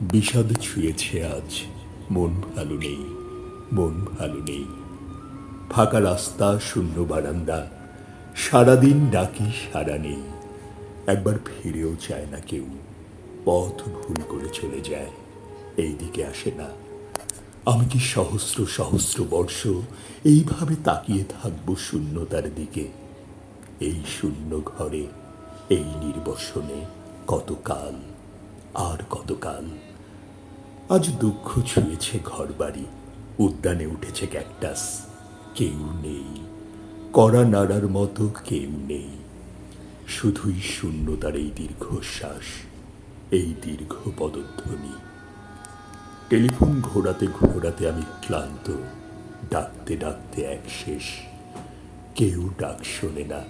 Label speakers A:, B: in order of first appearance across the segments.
A: বিষাদ ছুঁয়েছে আজ। মন ভালো নেই, মন ভালো নেই। ফাঁকা রাস্তা, শূন্য বারান্দা, সারাদিন ডাকি সারা নেই। একবার ফিরেও চায় না কেউ, পথ ভুল করে চলে যায়, এই দিকে আসে না। আমি কি সহস্র সহস্র বর্ষ এইভাবে তাকিয়ে থাকব শূন্যতার দিকে? এই শূন্য ঘরে, এই নির্বসনে কতকাল আর কতকাল? আজ দুঃখ ছুঁয়েছে ঘর বাড়ি উদ্যানে উঠেছে ক্যাকটাস, কেউ নেই। কড়া নাড়ার মতো কেউ নেই। শুধুই শূন্যতার এই দীর্ঘশ্বাস, এই দীর্ঘ পদধ্বনি। টেলিফোন ঘোরাতে ঘোরাতে আমি ক্লান্ত, ডাকতে ডাকতে এক শেষ। কেউ ডাক শোনে না,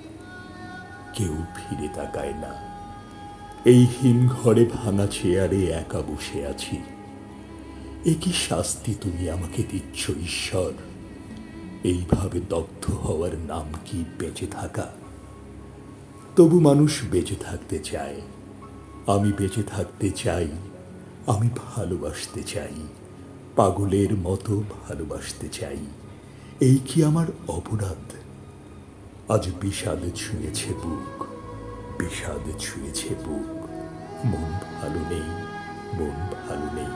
A: কেউ ফিরে তাকায় না। এই হিম ঘরে ভাঙা চেয়ারে একা বসে আছি। এ কি শাস্তি তুমি আমাকে দিচ্ছ, ঈশ্বর? এইভাবে দগ্ধ হওয়ার নাম কি বেঁচে থাকা? তবু মানুষ বেঁচে থাকতে চায়। আমি বেঁচে থাকতে চাই, আমি ভালোবাসতে চাই, পাগলের মতো ভালোবাসতে চাই। এই কি আমার অপরাধ? আজ বিষাদ ছুঁয়েছে বুক। বিষাদ ছুঁয়েছে বুক। মন ভালো নেই, মন ভালো নেই।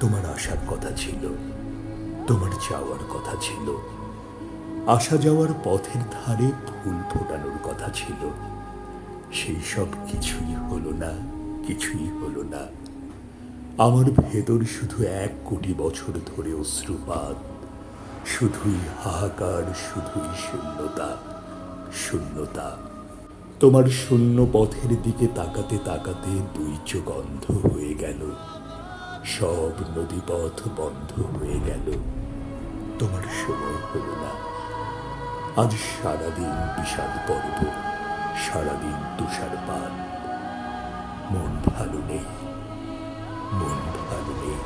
A: তোমার আসার কথা ছিল, তোমার যাওয়ার কথা ছিল। আসা যাওয়ার পথের ধারে ফুল ফোটানোর কথা ছিল। সেই সব কিছুই হলো না, কিছুই হলো না। আমার ভেতর শুধু এক কোটি বছর ধরে অশ্রুপাত, শুধুই হাহাকার, শুধুই শূন্যতা শূন্যতা। তোমার শূন্য পথের দিকে তাকাতে তাকাতে দুই চোখ অন্ধ হয়ে গেল। সব নদীপথ বন্ধ হয়ে গেল। তোমার সময় হলো না। আজ সারাদিন বিষাদ পর্ব, সারাদিন তুষারপাত মন ভালো নেই, মন ভালো নেই।